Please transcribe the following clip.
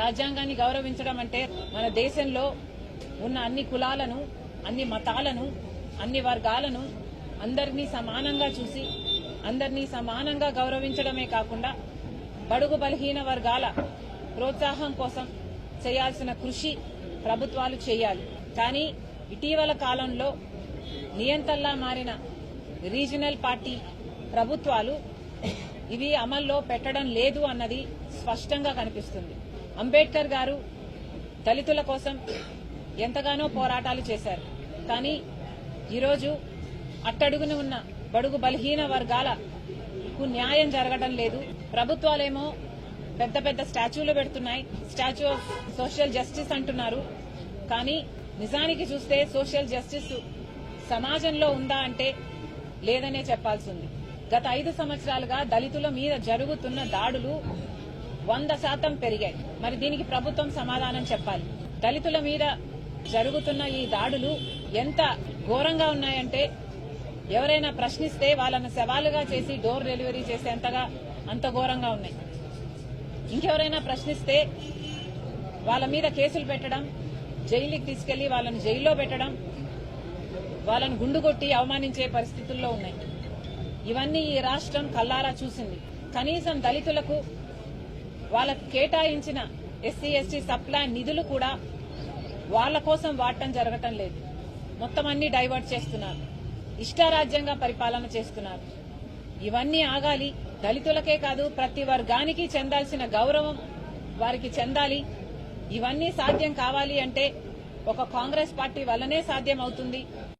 రాజ్యాంగాన్ని గౌరవించడం అంటే మన దేశంలో ఉన్న అన్ని కులాలను అన్ని మతాలను అన్ని వర్గాలను అందరినీ సమానంగా చూసి అందరినీ సమానంగా గౌరవించడమే కాకుండా బడుగు బలహీన వర్గాల ప్రోత్సాహం కోసం చేయాల్సిన కృషి ప్రభుత్వాలు చేయాలి. కానీ ఇటీవల కాలంలో నియంతల్లా మారిన రీజనల్ పార్టీ ప్రభుత్వాలు ఇవి అమల్లో పెట్టడం లేదు అన్నది స్పష్టంగా కనిపిస్తుంది. అంబేద్కర్ గారు దళితుల కోసం ఎంతగానో పోరాటాలు చేశారు. కానీ ఈరోజు అట్టడుగున ఉన్న బడుగు బలహీన వర్గాలకు న్యాయం జరగడం లేదు. ప్రభుత్వాలేమో పెద్ద పెద్ద స్టాచ్యూలు పెడుతున్నాయి. స్టాచ్యూ ఆఫ్ సోషల్ జస్టిస్ అంటున్నారు. కానీ నిజానికి చూస్తే సోషల్ జస్టిస్ సమాజంలో ఉందా అంటే లేదనే చెప్పాల్సింది గత ఐదు సంవత్సరాలుగా దళితుల మీద జరుగుతున్న దాడులు వంద శాతం పెరిగాయి. మరి దీనికి ప్రభుత్వం సమాధానం చెప్పాలి. దళితుల మీద జరుగుతున్న ఈ దాడులు ఎంత ఘోరంగా ఉన్నాయంటే ఎవరైనా ప్రశ్నిస్తే వాళ్ళను సవాలుగా చేసి డోర్ డెలివరీ చేసేంతగా అంత ఘోరంగా ఉన్నాయి. ఇంకెవరైనా ప్రశ్నిస్తే వాళ్ళ మీద కేసులు పెట్టడం జైలుకి తీసుకెళ్ళి వాళ్ళని జైల్లో పెట్టడం వాళ్ళని గుండు కొట్టి అవమానించే పరిస్థితుల్లో ఉన్నాయి. ఇవన్నీ ఈ రాష్ట్రం కల్లారా చూసింది. కనీసం దళితులకు వాళ్ళకు కేటాయించిన ఎస్సీ ఎస్టీ సప్లై నిధులు కూడా వాళ్ళ కోసం వాడటం జరగటం లేదు. మొత్తం అన్ని డైవర్ట్ చేస్తున్నారు. ఇష్టారాజ్యంగా పరిపాలన చేస్తున్నారు. ఇవన్నీ ఆగాలి. దళితులకే కాదు ప్రతి వర్గానికి చెందాల్సిన గౌరవం వారికి చెందాలి. ఇవన్నీ సాధ్యం కావాలి అంటే ఒక కాంగ్రెస్ పార్టీ వల్లనే సాధ్యం అవుతుంది